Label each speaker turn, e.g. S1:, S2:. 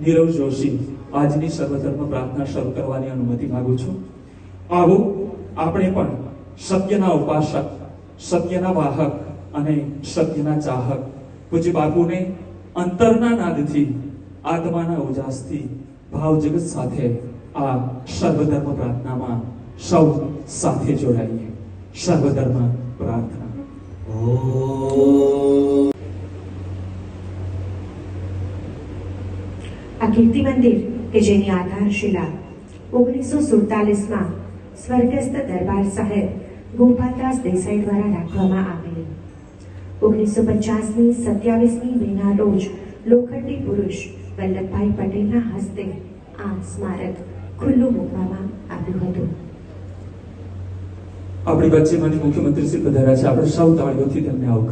S1: નીરવ જોશી, આજની સર્વધર્મ પ્રાર્થના શરૂ કરવાની અનુમતિ માંગુ છું. આવો, આપણે પણ સત્યના ઉપાસક, સત્યના વાહક અને સત્યના ચાહક પૂજ્ય બાપુને અંતરના નાદથી, આત્માના ઉજાસથી, ભાવ જગત સાથે આ સર્વધર્મ પ્રાર્થનામાં સૌ સાથે જોડાઈએ. સર્વધર્મ પ્રાર્થના.
S2: આ કીર્તિ મંદિર કે જેની આધારશિલા ઓગણીસો સુડતાલીસમાં સ્વર્ગસ્થ દરબાર સાહેબ ગોપાલદાસ દેસાઈ દ્વારા રાખવામાં આવેલી ઓગણીસો પચાસની સત્યાવીસમી મેના રોજ લોખંડી પુરુષ વલ્લભભાઈ પટેલના હસ્તે આ સ્મારક ખુલ્લું મૂકવામાં આવ્યું હતું।
S1: આપણી વચ્ચે માનનીય મુખ્યમંત્રી શ્રી પધાર્યા છે. આપણે સૌ તાળીઓથી તેમને આવકાર